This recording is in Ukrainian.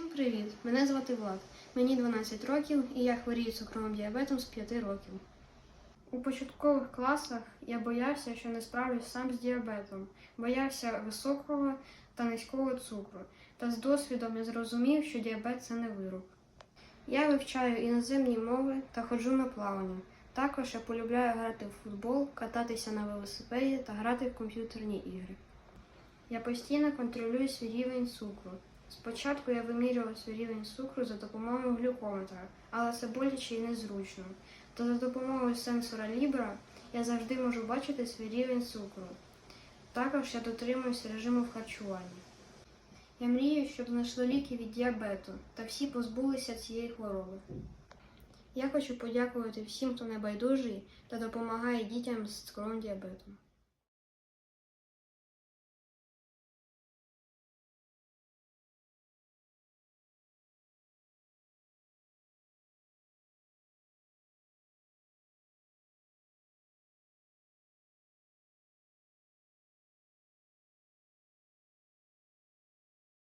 привіт! Мене звати Влад. Мені 12 років і я хворію цукровим діабетом з 5 років. У початкових класах я боявся, що не справлюсь сам з діабетом, боявся високого та низького цукру. Та з досвідом я зрозумів, що діабет це не вирок. Я вивчаю іноземні мови та ходжу на плавання. Також я полюбляю грати в футбол, кататися на велосипеді та грати в комп'ютерні ігри. Я постійно контролюю свій рівень цукру. Спочатку я вимірював свій рівень цукру за допомогою глюкометра, але це боляче і незручно. То за допомогою сенсора Libra я завжди можу бачити свій рівень цукру. Також я дотримуюся режиму харчування. Я мрію, щоб знайшли ліки від діабету та всі позбулися цієї хвороби. Я хочу подякувати всім, хто небайдужий та допомагає дітям з цукровим діабетом.